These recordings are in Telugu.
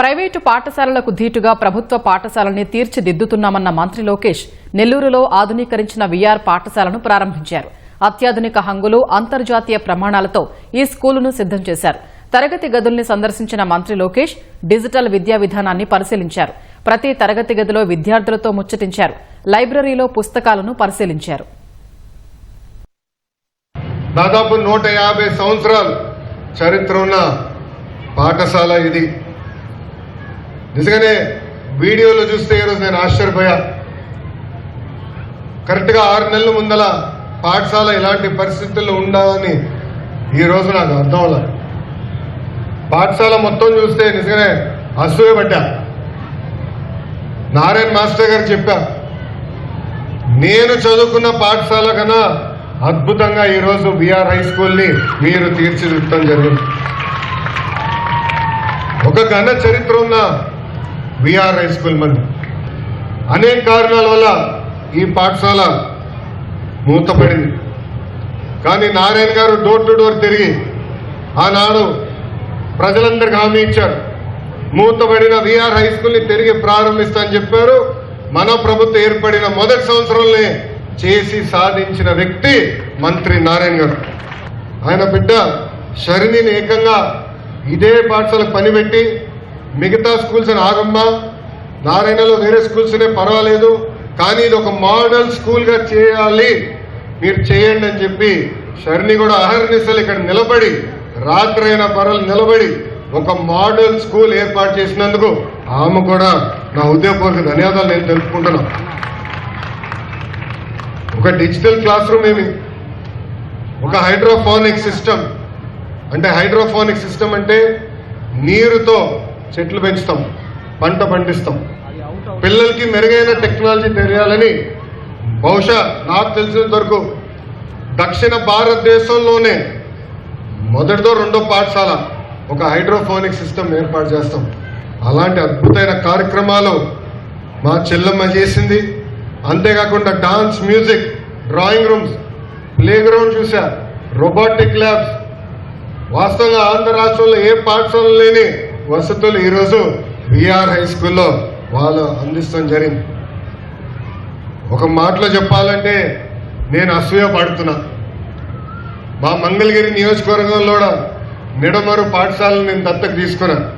ప్రైవేటు పాఠశాలలకు ధీటుగా ప్రభుత్వ పాఠశాలని తీర్చిదిద్దుతున్నామన్న మంత్రి లోకేష్ నెల్లూరులో ఆధునీకరించిన వీఆర్ పాఠశాలను ప్రారంభించారు. అత్యాధునిక హంగులు అంతర్జాతీయ ప్రమాణాలతో ఈ స్కూలును సిద్దం చేశారు. తరగతి గదుల్ని సందర్శించిన మంత్రి లోకేష్ డిజిటల్ విద్యా విధానాన్ని పరిశీలించారు. ప్రతి తరగతి గదిలో విద్యార్థులతో ముచ్చటించారు. లైబ్రరీలో పుస్తకాలను పరిశీలించారు. దాదాపు నూట యాభై సంవత్సరాలు చరిత్ర ఉన్న పాఠశాల ఇది. నిజంగానే వీడియోలో చూస్తే ఈరోజు నేను ఆశ్చర్యపోయా. కరెక్ట్గా ఆరు నెలల ముందల పాఠశాల ఇలాంటి పరిస్థితుల్లో ఉండాలని ఈ రోజు నాకు అర్థం అవ్వాలి పాఠశాల మొత్తం చూస్తే నిజంగానే అసూయపడ్డా నారాయణ మాస్టర్ గారు చెప్పా నేను చదువుకున్న పాఠశాల కన్నా అద్భుతంగా ఈరోజు బీఆర్ హై స్కూల్ని మీరు తీర్చిదిద్దడం జరిగింది. ఒక ఘన చరిత్ర ఉన్న విఆర్ హై స్కూల్ మంది అనేక కారణాల వల్ల ఈ పాఠశాల మూతపడింది. కానీ నారాయణ గారు డోర్ టు డోర్ తిరిగి ఆనాడు ప్రజలందరికీ హామీ ఇచ్చారు. మూతబడిన విఆర్ హై స్కూల్ని తిరిగి ప్రారంభిస్తానని చెప్పారు. మన ప్రభుత్వం ఏర్పడిన మొదటి సంవత్సరంలో చేసి సాధించిన వ్యక్తి మంత్రి నారాయణ గారు. ఆయన బిడ్డ షరిణిని ఏకంగా ఇదే పాఠశాలకు పనిపెట్టి మిగతా స్కూల్స్ అని ఆగమ్మా నారాయణలో వేరే స్కూల్స్నే పర్వాలేదు కానీ ఇది ఒక మోడల్ స్కూల్గా చేయాలి. మీరు చేయండి అని చెప్పి షర్ని కూడా అహర్నిశలు ఇక్కడ నిలబడి రాత్రైన పరలు నిలబడి ఒక మోడల్ స్కూల్ ఏర్పాటు చేసినందుకు ఆమె కూడా నా ఉద్యోగపూర్వక ధన్యవాదాలు నేను తెలుపుకుంటున్నాను. ఒక డిజిటల్ క్లాస్ రూమ్ ఏమి? ఒక హైడ్రోఫోనిక్ సిస్టమ్. అంటే హైడ్రోఫోనిక్ సిస్టమ్ అంటే నీరుతో చెట్లు పెంచుతాం పంట పండిస్తాం. పిల్లలకి మెరుగైన టెక్నాలజీ తెలియాలని బహుశా నాకు తెలిసినంత వరకు దక్షిణ భారతదేశంలోనే మొదటిదో రెండో పాఠశాల ఒక హైడ్రోఫోనిక్ సిస్టమ్ ఏర్పాటు చేస్తాం. అలాంటి అద్భుతమైన కార్యక్రమాలు మా చెల్లమ్మ చేసింది. అంతేకాకుండా dance music drawing rooms play ground చూసా రోబోటిక్ ల్యాబ్స్. వాస్తవంగా ఆంధ్ర రాష్ట్రంలో ఏ పాఠశాల లేని వసతులు ఈరోజు విఆర్ హై స్కూల్లో వాళ్ళు అందిస్తాం జరిగింది. ఒక మాటలో చెప్పాలంటే నేను అసూయ పడుతున్నా. మా మంగళగిరి నియోజకవర్గంలో కూడా నిడమరు పాఠశాలను నేను దత్తకు తీసుకున్నా.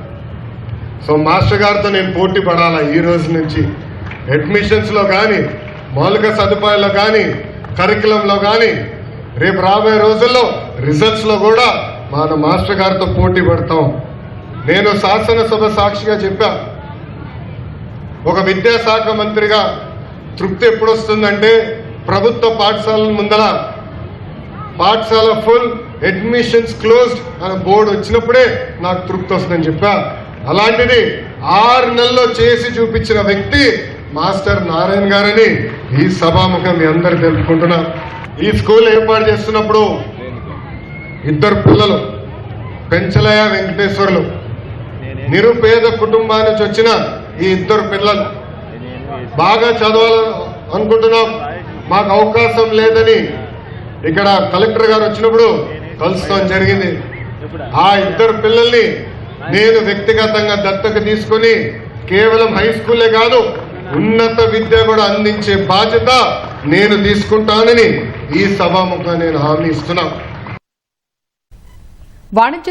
సో మాస్టర్ గారితో నేను పోటీ పడాలా ఈ రోజు నుంచి? అడ్మిషన్స్లో కానీ మౌలిక సదుపాయాల్లో కానీ కరికులంలో కానీ రేపు రాబోయే రోజుల్లో రిజల్ట్స్లో కూడా మన మాస్టర్ గారితో పోటీ పడతాం. నేను శాసనసభ సాక్షిగా చెప్పా ఒక విద్యాశాఖ మంత్రిగా తృప్తి ఎప్పుడు వస్తుందంటే ప్రభుత్వ పాఠశాలల ముందర పాఠశాల ఫుల్ అడ్మిషన్స్ క్లోజ్డ్ అనే బోర్డు వచ్చినప్పుడే నాకు తృప్తి వస్తుందని చెప్పా. అలాంటిది ఆరు నెలల్లో చేసి చూపించిన వ్యక్తి మాస్టర్ నారాయణ గారని ఈ సభాముఖం మీ అందరు తెలుపుకుంటున్నా. ఈ స్కూల్ ఏర్పాటు చేస్తున్నప్పుడు ఇద్దరు పిల్లలు పెంచలయ్య వెంకటేశ్వర్లు నిరుపేద కుటుంబాల నుంచి వచ్చిన ఈ ఇద్దరు పిల్లలు. బాగా చదవాలి అనుకుంటున్నాం. మాకు అవకాశం లేదని ఇక్కడ కలెక్టర్ గారు వచ్చినప్పుడు కలుస్తాం జరిగింది. ఆ ఇద్దరు పిల్లల్ని నేను వ్యక్తిగతంగా దత్తత తీసుకొని కేవలం హై స్కూలే కాదు ఉన్నత విద్య కూడా అందించే బాధ్యత నేను తీసుకుంటానని ఈ సభాముఖంగా నేను హామీ ఇస్తున్నా. వాణిజ్య